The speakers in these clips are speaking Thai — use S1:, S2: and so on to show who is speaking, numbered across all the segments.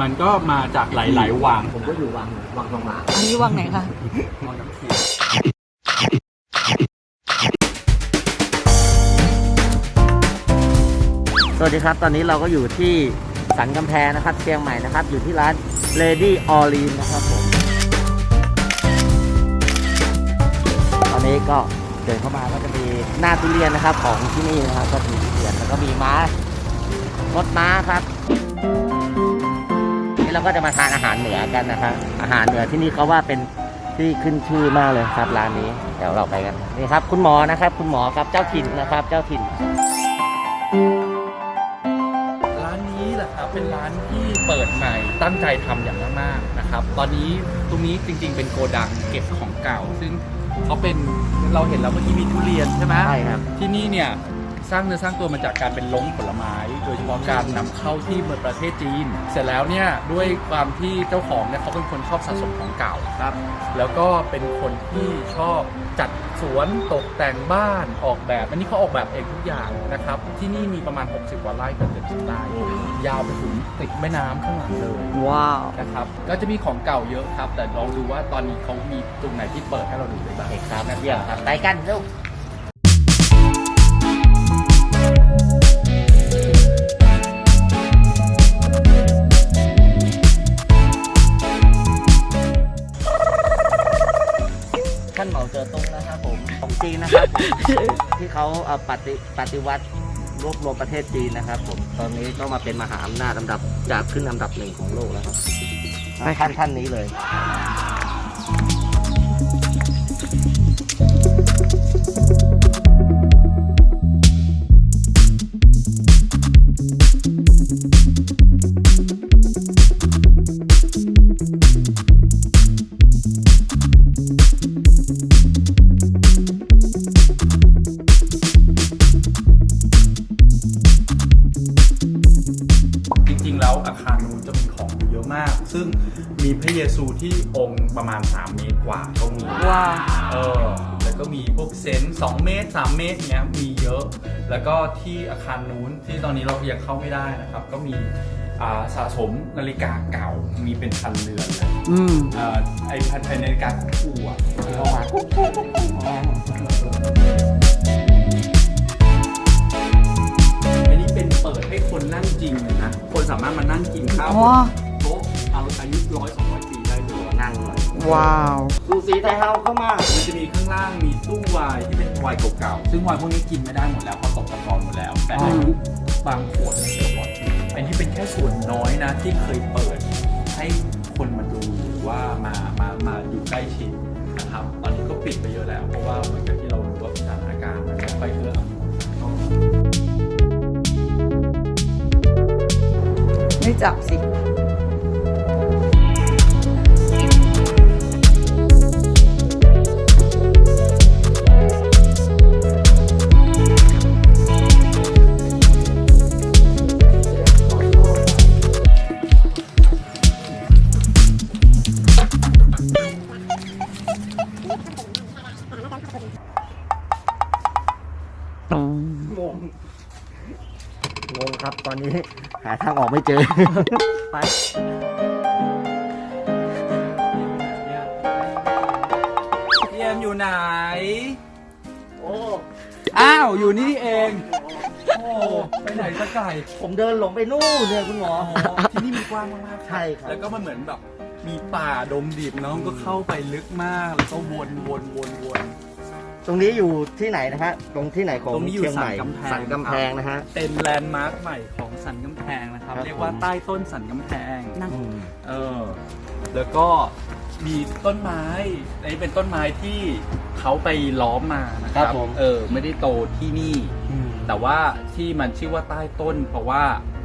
S1: มันก็มาจากหลายๆวัง
S2: ผมก็อยู่วังวังทองหลาง
S3: อันนี้วังไหนคะ
S1: วังน้ำเขียว
S2: สวัสดีครับ ตอนนี้เราก็อยู่ที่สันกำแพงนะครับเชียงใหม่นะครับ อยู่ที่ร้าน Lady o r i n นะครับผม ตอนนี้ก็เดินเข้ามาก็จะมีหน้าทุเรียนนะครับของที่นี่นะครับ ก็มีทุเรียนแล้วก็มีม้ารถม้าครับ นี่เราก็จะมาทานอาหารเหนือกันนะครับอาหารเหนือที่นี่เขาว่าเป็นที่ขึ้นชื่อมากเลยครับร้านนี้ เดี๋ยวเราไปกันนี่ครับ คุณหมอนะครับ คุณหมอครับเจ้าถิ่นนะครับ เจ้าถิ่น
S1: ร้านนี้แหละครับเป็นร้านที่เปิดใหม่ตั้งใจทำอย่างมากๆนะครับ ตอนนี้ตรงนี้จริง ๆ เป็นโกดังเก็บของเก่า ซึ่งเขาเป็นเราเห็นแล้วเมื่อกี้มีทุเรียนใช่ไหม
S2: ใช่ครับ
S1: ที่นี่เนี่ย สร้างเนื้อสร้างตัวมาจากการเป็นลงผลไม้ โดยเฉพาะการนำเข้าที่เมืองประเทศจีน เสร็จแล้วเนี่ยด้วยความที่เจ้าของเนี่ยเขาเป็นคนชอบสะสมของเก่าครับ แล้วก็เป็นคนที่ชอบจัดสวนตกแต่งบ้านออกแบบ อันนี้เขาออกแบบเองทุกอย่างนะครับ ที่นี่มีประมาณ 60กว่าไร่เกือบ70ไร่ยาวไปถึงติดแม่น้ำข้างหลังเลย
S3: ว้าว
S1: นะครับก็จะมีของเก่าเยอะครับ แต่ลองดูว่าตอนนี้เขามีตรงไหนที่เปิดให้เราดูได้บ้าง
S2: โอเคครับเยี่ยมครับไปกันเร็ อตรงนะครับผมของจีนนะครับ ที่เขาเอาปฏิปฏิวัติรวบรวมประเทศจีนนะครับ ผมตอนนี้ก็มาเป็นมหาอำนาจลำดับจากขึ้นอันดับหนึ่งของโลกแล้วครับท่านท่านนี้เลย
S1: ตร3เมตรเนี้ยมีเยอะ แล้วก็ที่อาคารนู้นที่ตอนนี้เรายังเข้าไม่ได้นะครับ ก็มีอ่าสะสมนาฬิกาเก่ามีเป็นพันเรือนเลย
S3: อืม
S1: อ่าไอพันไทยนาฬิกาของปู่อะ
S2: เข้ามา
S1: อันนี้เป็นเปิดให้คนนั่งจริงเลยนะ คนสามารถมานั่งกินข้าวบ
S3: ว้าน
S1: โต๊ะเอาอายุร้อยสองร้อยปีได้เลย
S2: นั่งหน่อย
S3: ว้าว
S2: สูสีไทยเฮาเข้ามา
S1: มันจะมีข้างล่างมีตู้ไวน์ที่เป็นไวน์เก่าๆ ซึ่งไวน์พวกนี้กินไม่ได้หมดแล้วเพราะตกตะกอนหมดแล้ว แต่อายุบางขวดเนี่ยเกือบร้อยปีอันนี้เป็นแค่ส่วนน้อยนะที่เคยเปิด ให้คนมาดูหรือว่ามา มา มาอยู่ใกล้ชิดนะครับ ตอนนี้ก็ปิดไปเยอะแล้ว เพราะว่าเหมือนกับที่เรารู้ว่าสถานการณ์มันไม่ค่อยเอื้ออำนวย
S3: ไม่จับสิ
S2: งง งงครับตอนนี้ หาทางออกไม่เจอ ไป
S1: พี่เอ็มอยู่ไหน
S2: โอ้
S1: อ้าว อยู่นี่เอง โอ้ไปไหนสักไก่
S2: ผมเดินหลงไปนู่นเนี่ยคุณหมอ
S1: ที่นี่มันกว้างมากๆ
S2: ใช่ครับ
S1: แล้วก็มันเหมือนแบบ มีป่าดงดิบเน้องก็เข้าไปลึกมาก แล้วก็วนวนวนวน
S2: ตรงนี้อยู่ที่ไหนนะฮะตรงที่ไหนของ
S1: ตรงนี้อยู่
S2: เชียงใหม่
S1: สันกำแพง
S2: สันกำแพงนะฮะ
S1: เป็นแลนด์มาร์คใหม่ของสันกำแพงนะครับ
S2: ครับ
S1: เรียกว่า
S2: ผม
S1: ใต้ต้นสันกำแพง
S2: อืม
S1: เออ แล้วก็มีต้นไม้อันนี้เป็นต้นไม้ที่เขาไปล้อมมานะค
S2: ครั
S1: รั
S2: บบผม
S1: เออ ไม่ได้โตที่นี่แต่ว่าที่มันชื่อว่าใต้ต้น เพราะว่า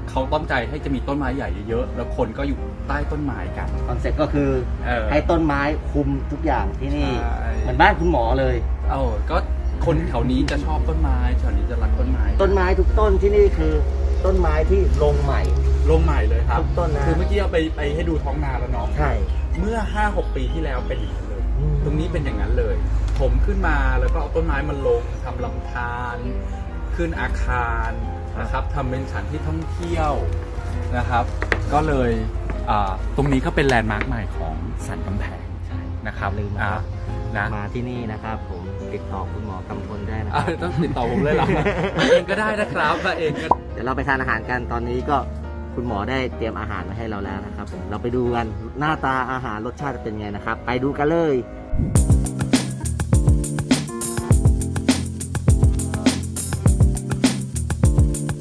S1: เขาต้องใจให้จะมีต้นไม้ใหญ่เยอะๆ แล้วคนก็อยู่ใต้ต้นไม้กัน
S2: คอนเซ็ปต์ก็คือ
S1: เออ
S2: ให้ต้นไม้คุมทุกอย่างที่นี่
S1: ใช่
S2: เหมือนบ้านคุณหมอเลย
S1: เออก็คนแถวนี้จะชอบต้นไม้แถวนี้จะรักต้นไม้
S2: ต้นไม้ทุกต้นที่นี่คือ ต้นไม้ที่ลงใหม่
S1: ลงใหม่เลยครับ
S2: ทุกต้นนะ
S1: คือเมื่อกี้เราไปไปให้ดูท้องนาแล้วเนาะ
S2: ใช่
S1: เมื่อ5-6ปีที่แล้วเป็นอย่างนั้นเลย
S2: อืม
S1: ตรงนี้เป็นอย่างนั้นเลย ผมขึ้นมาแล้วก็เอาต้นไม้มาลงทำลำธารขึ้นอาคารนะครับทำเป็นสถานที่ท่องเที่ยวนะครับ ก็เลยอ่าตรงนี้ก็เป็นแลนด์มาร์คใหม่ของสันกำแพงนะครับ
S2: ลืมนะ
S1: อ่า
S2: ครับ
S1: นะ
S2: มาที่นี่นะครับผม ติดต่อคุณหมอกำพลได้นะค
S1: อ่า
S2: รับ
S1: ต้องติดต่อผมเลยเหรอมาเองก็ได้นะครับมาเองก็
S2: เดี๋ยวเราไปทานอาหารกันตอนนี้ก็คุณหมอได้เตรียมอาหารมาให้เราแล้วนะครับผมเราไปดูกันหน้าตาอาหารรสชาติจะเป็นไงนะครับ ไปดูกันเลย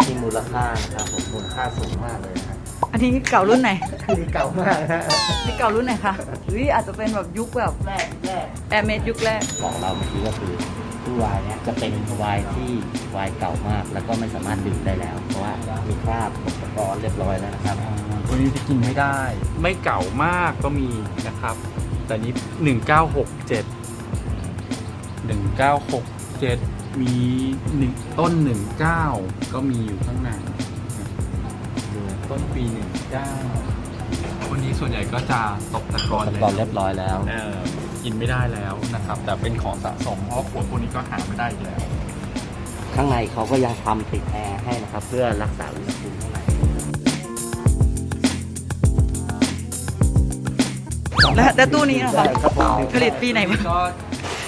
S2: ที่มูลค่านะครับผมมูลค่าสูงมากเลย นะครับ
S3: อันนี้เก่ารุ่นไหน
S2: นี่เก่ามากฮะ
S3: นี่เก่ารุ่นไหนคะอุ้ยอาจจะเป็นแบบยุคแบบ
S2: แรกแรก
S3: แอร์เมดยุคแรก
S2: ของเราเมื่อกี้ก็คือตู้วายเนี่ยจะเป็นวายที่วายเก่ามาก แล้วก็ไม่สามารถดื่มได้แล้ว เพราะว่ามีคราบอุปกรณ์เรียบร้อยแล้วนะครับ
S1: ตัวนี้จะกินไม่ได้ ไม่เก่ามากก็มีนะครับ แต่นี้ 1967 1967 มีหนึ่งต้น 19 ก็มีอยู่ข้างใน ต้นปี19คนนี้ส่วนใหญ่ก็จะตกตะกอน
S2: อุปกรณ์เรียบร้อยแล้ว
S1: เออกินไม่ได้แล้วนะครับ แต่เป็นของสะสมเพราะขวดพวกนี้ก็หาไม่ได้อีกแล้ว
S2: ข้างในเขาก็ยังทำติดแอร์ให้นะครับ เพื่อรักษาอุณหภูมิข้างใน
S3: และและตู้นี้นะคะ
S2: ครับผม
S3: ผลิตปีไหนมา
S1: ก็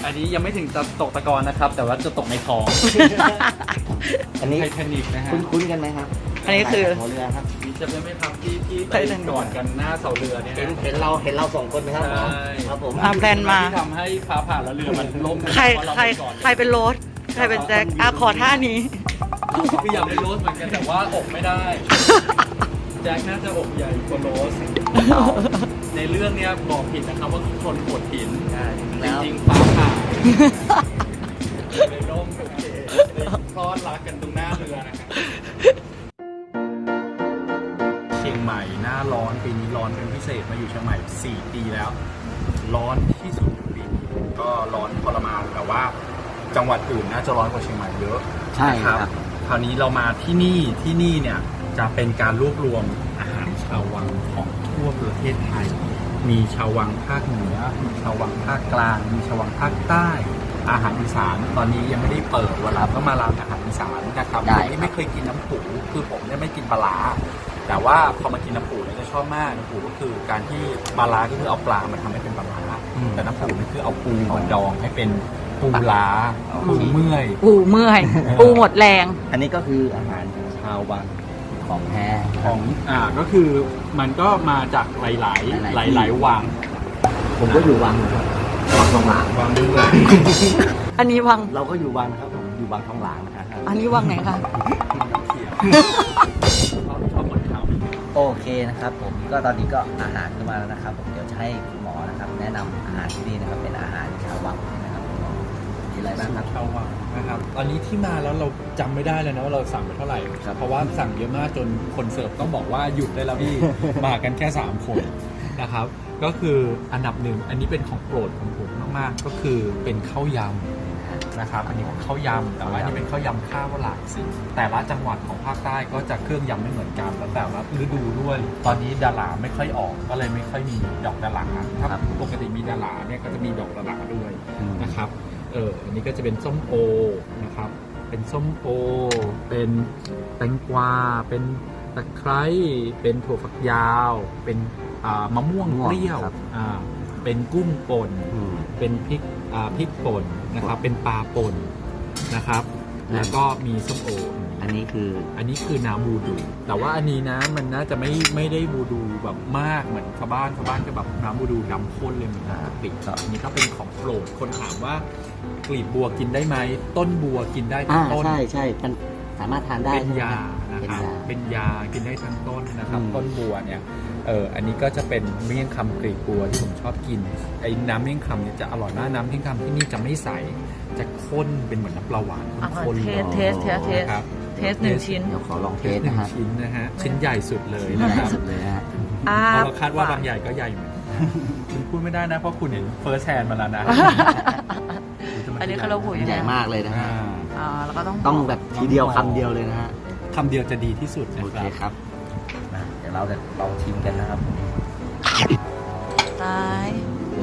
S1: อันนี้ยังไม่ถึงจะตกตะกอนนะครับ แต่ว่าจะตกในท้อง
S2: อันนี้
S1: ไททานิกนะฮะ
S2: คุ้นๆกันไหมครับ
S3: อันนี้คือ
S2: หัวเรือครับ
S1: นี่จะไม่ทำที่ที่ไป
S3: ไททานิก
S1: กอดกันหน้าเสาเรือเนี่ย
S2: เห็นเห็นเราเห็นเราสองคนไหมครับหมอ
S1: ใช่
S2: ครับผม
S3: อะแพลนมา
S1: ที่ทำให้ฟ้าผ่าแล้วเรือมันล่ม
S3: ใคร
S1: เพาะเา
S3: ใคร
S1: ไปกอดกัน
S3: ใครเป็นโรสใครเป็นแจ็คอะขอท่านี้
S1: คืออยากเป็นโรสเหมือนกันแต่ว่าอกไม่ได้ แจ็คน่าจะอกใหญ่กว่าโรส ในเรื่องเนี้ยบอกผิดนะครับว่าชนโขดหิน
S2: ใช่
S1: จ
S2: แล้ว
S1: ริงๆฟ้าผ่าเลยร่มโอเคเลยพลอดรักกันตรงหน้าเรือนะครับเชียงใหม่หน้าร้อนปีนี้ร้อนเป็นพิเศษมาอยู่เชียงใหม่ 4 ปีแล้ว ร้อนที่สุดในปีนี้ก็ร้อนทรมานแต่ว่า จังหวัดอื่นน่าจะร้อนกว่าเชียงใหม่เยอะ
S2: ใช่
S1: นะครับ คราวนี้เรามาที่นี่ที่นี่เนี่ยจะเป็นการรวบรวมอาหารชาววังของ ทั่วประเทศไทย มีชาววังภาคเหนือ มีชาววังภาคกลาง มีชาววังภาคใต้ อาหารอีสานตอนนี้ยังไม่ได้เปิดเวลาก็มาร้านอาหารอีสานนะครับ
S2: ได้
S1: ผมนี่ไม่เคยกินน้ำปูคือผมเนี่ยไม่กินปลาร้าแต่ว่าพอมากินน้ำปูเนี่ยจะชอบมากน้ำปูก็คือการที่ปลาร้าก็คือเอาปลามาทำให้เป็นปลาร้าแต่น้ำปูนี่คือเอาปูมาดองให้เป็นปูล้าปูเมื่อย
S3: ปูเมื่อย ปูหมดแรง
S2: อันนี้ก็คืออาหารชาววัง ของแท้
S1: ของอ่าก็คือมันก็มาจากหลาย
S2: หลาย
S1: ๆ
S2: ๆ
S1: ห
S2: ที่
S1: ลาย ๆวัง
S2: ผมก็อยู่วังนะครับวังทองหลาง
S1: วังเรื่อง
S3: อันนี้วัง
S2: เราก็อยู่วังนะครับผมอยู่วังทองหลางนะครับ
S3: อันนี้วังไหนคะ
S1: เขียวเขาชอบหมดเขา
S2: โอเคนะครับ ผมก็ตอนนี้ก็อาหารก็มาแล้วนะครับ ผมเดี๋ยวจะให้คุณหมอนะครับ แนะนำอาหารที่นี่นะครับเป็นอาหารชาววัง อะไรบ้างครับ
S1: ชาววังนะครับตอนนี้ที่มาแล้วเราจำไม่ได้เลยนะว่าเราสั่งไปเท่าไหร่
S2: ครับ
S1: เพราะว่าสั่งเยอะมากจนคนเสิร์ฟต้องบอกว่าหยุดได้แล้วพี่มากันแค่ 3 คนนะครับก็คืออันดับหนึ่งอันนี้เป็นของโปรดของผมมากๆ ก็คือเป็นข้าวยำนะครับอันนี้ข้าวยำแต่ว่าอันนี้เป็นข้าวยำข้าวหลากสีแต่ละจังหวัดของภาคใต้ก็จะเครื่องยำไม่เหมือนกันแล้วแต่ละฤดูด้วย ตอนนี้ดาราไม่ค่อยออกก็เลยไม่ค่อยมีดอกดาราถ้า
S2: ครับ
S1: ปกติมีดาราเนี่ยก็จะมีดอกดาราด้วย
S2: อืม
S1: นะครับ เอออันนี้ก็จะเป็นส้มโอนะครับ เป็นส้มโอ เป็นแตงกวา เป็นตะไคร้ เป็นถั่วฝักยาว เป็นอ่ามะม่วง
S2: มะม่วง
S1: เปรี้ยว
S2: ครับ
S1: อ่าเป็นกุ้งป่น
S2: อืม
S1: เป็นพริกอ่าพริกป่นนะครับ เป็นปลาป่นนะครับ
S2: อืม
S1: แล้วก็มีส้มโอ
S2: อันนี้คือ
S1: อันนี้คือน้ำบูดู แต่ว่าอันนี้นะมันน่าจะไม่ไม่ได้บูดูแบบมากเหมือนชาวบ้านชาวบ้านจะแบบน้ำบูดูดำข้นเลยเหมือนน้ำกะปิอันนี้ก็เป็นของโปรดคนถามว่ากลีบบัวกินได้ไหมต้นบัวกินได้ทั้
S2: อ่าง
S1: ต้น
S2: ใช่ใช่มัน สามารถทานได้
S1: เป็น
S2: ใช่ไหม
S1: ยา
S2: ครับ
S1: นะครับ
S2: เป็นยา
S1: เป็นยากินได้ทั้งต้นนะครับ
S2: อืม
S1: ต้นบัวเนี่ยเอออันนี้ก็จะเป็นเมี่ยงคำกลีบบัวที่ผมชอบกินไอ้น้ำเมี่ยงคำเนี่ยจะอร่อยมากน้ำเมี่ยงคำที่นี่จะไม่ใสจะข้นเป็นเหมือนน้ำปลาหวาน
S3: อะ
S1: ข้นๆ
S3: เท
S1: เลย
S3: สเทสเทสเทส
S1: นะครับ
S3: เทสหนึ่งชิ้น
S2: เดี๋ยวขอลองเท
S1: เท
S2: ส
S1: สหนึ่
S2: นะ
S1: ง
S2: ฮะ
S1: ชิ้นนะฮะชิ้นใหญ่สุดเลย
S2: ใหญ่
S1: นะครับ
S2: สุดเลยฮะ
S3: อ่า
S1: เพราะเราคาดว่าบางใหญ่ก็ใหญ่เหมือนคุณพูดไม่ได้นะเพราะคุณเห็นเฟิร์สแฮนด์มาแล้วนะ
S3: อันนี้คือเราหูย
S2: ใหญ่มากเลยนะฮะ
S1: อ่า
S3: อ่าแล้วก็ต้อง
S2: ต้องแบบทีเดียวคำเดียวเลยนะฮะ
S1: คำเดียวจะดีที่สุดนะ
S2: โอ
S1: ค
S2: เครับ ครับนะเดี๋ยวเราจะลองชิมกันนะครับ
S3: ตาย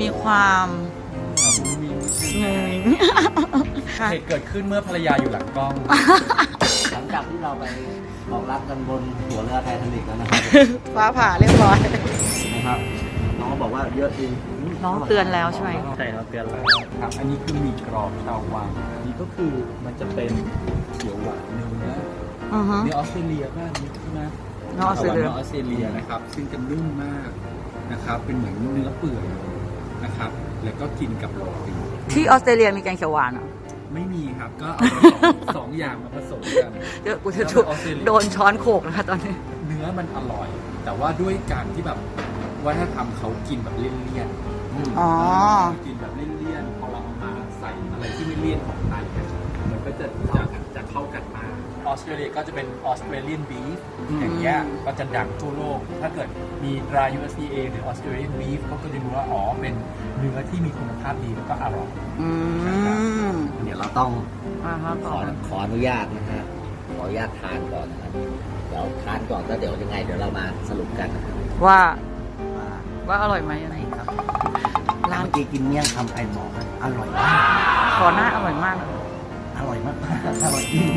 S3: มีความงง ค่ะ
S1: เหตุเกิดขึ้นเมื่อภรรยาอยู่หลังกล้อง
S2: หลังจากที่เราไปบอกรักกันบนหัวเรือไททานิกแล้วนะครับ
S3: ฟ้าผ่าเรียบร้อย
S2: นะครับ น้องก็บอกว่าเยอะจริง
S3: น้องเตือนแล้วใช่ไหม
S2: ใช่ครับเตือนแล้ว
S1: ครับอันนี้คือหมีกรอบชาววังอันนี้ก็คือมันจะเป็นเขียวหวานเนื้อ
S3: อือฮึ
S1: เนื้อออสเตรเลียบ้างใช่ไหม
S3: เนื้อออสเตรเลีย
S1: นื้อออสเตรเลียนะครับ ซึ่งจะนุ่มมากนะครับ เป็นเหมือนเนื้อเปื่อยนะครับ แล้วก็กินกับโรตี
S3: ที่ออสเตรเลียมีแกงเขียวหวานเหรอ
S1: ไม่มีครับ ก็เอาสองสองอย่างมาผสมกัน
S3: เดี๋ยวกูจะถูก
S1: ออสเตรเลีย
S3: โดนช้อนโขกนะคะตอนนี้
S1: เนื้อมันอร่อย แต่ว่าด้วยการที่แบบวัฒนธรรมเขากินแบบเลี่ยนๆ
S3: อ๋อ
S1: กินแบบเลี่ยนๆพอเราเอามาใส่อะไรที่ไม่เลี่ยนของไทยเนี่ยมันก็จะจะจะเข้ากันมาก ออสเตรเลียก็จะเป็นออสเตรเลียนบีฟ
S2: อืม
S1: อย่างเงี้ยก็จะดังทั่วโลก ถ้าเกิดมีตรา USDA หรือออสเตรเลียนบีฟเขาก็จะรู้ว่า อ๋อ เป็นเนื้อที่มีคุณภาพดีแล้วก็อร่อย
S3: อืม
S2: เดี๋ยวเราต้อง
S3: อ่าฮะ
S2: ขอขออนุญาตนะฮะขออนุญาตทานก่อนนะครับเดี๋ยวทานก่อนแล้วเดี๋ยวยังไง เดี๋ยวเรามาสรุปกันนะครับ
S3: ว่า
S2: ว่า
S3: ว่าอร่อยไหมอะไร
S2: ครับ
S3: ร้าน
S2: เมื่อกี้กินเมี่ยงคำไอ้หมอนะอร่อยมาก
S3: ขอหน้าอร่อยมากนะ
S2: อร่อยมากๆอร่อยจริง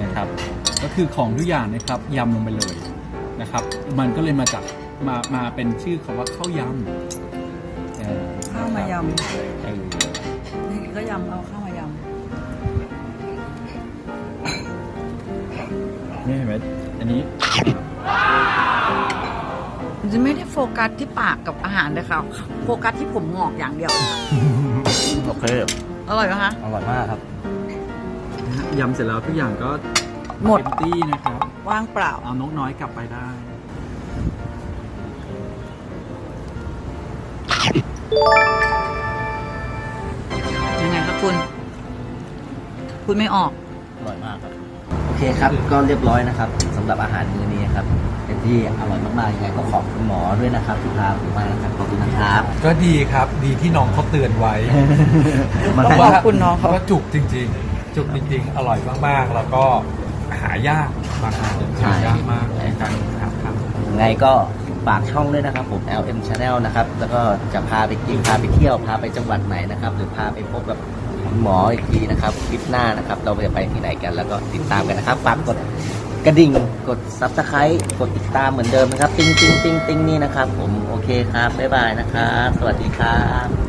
S1: นะครับ ก็คือของทุกอย่างนะครับยำลงไปเลยนะครับ มันก็เลยมาจากมามาเป็นชื่อคำว่าข้าวยำเออ
S3: ข้าวมาย
S1: เออำ
S3: นี่ก็ยำเอาข้าว
S1: นี่เห็นไหมอันนี้ำ
S3: มันจะไม่ได้โฟกัสที่ปากกับอาหารเลยค่ะโฟกัสที่ผมงอกอย่างเดียว
S2: โอเค
S3: อร่อยไหมคะ
S2: อร่อยมากครับ
S1: ยำเสร็จแล้วทุกอย่างก็
S3: หมด
S1: เต็มที่นะครับ
S3: ว่างเปล่า
S1: เอานกน้อยกลับไปได้
S3: ยังไงครับคุณ คุณไม่ออก
S2: อร่อยมากครับโอ เคครับ ก็เรียบร้อยนะครับสำหรับอาหารมื้อนี้ครับ เป็นที่อร่อยมากๆยังไงก็ขอบคุณหมอด้วยนะครับที่พาผมมานะครับขอบคุณนะครับ
S1: ก็ดีครับดีที่น้องเขาเตือนไว้
S2: มัน
S3: ต้อง
S2: เป็น
S3: ขอบคุณน้องเขา
S1: ว่าจุกจริง ๆ จุกจริง ๆ อร่อยมากๆ แล้วก็หายากบางอาหารหายากมากนะครับครับ
S2: ยังไงก็ฝากช่องด้วยนะครับผม LM Channel นะครับ แล้วก็จะพาไปกินพาไปเที่ยวพาไปจังหวัดไหนนะครับ หรือพาไปพบกับ คุณหมออีกทีนะครับคลิปหน้านะครับ เราจะไปที่ไหนกันแล้วก็ติดตามกันนะครับฝากกดกระดิ่งกด s u b สไครต์กดติดตามเหมือนเดิมนะครับ ติ๊งติ๊งติ๊งติ๊งนี่นะครับ ผมโอเคครับบ๊ายบายนะครับ สวัสดีครับ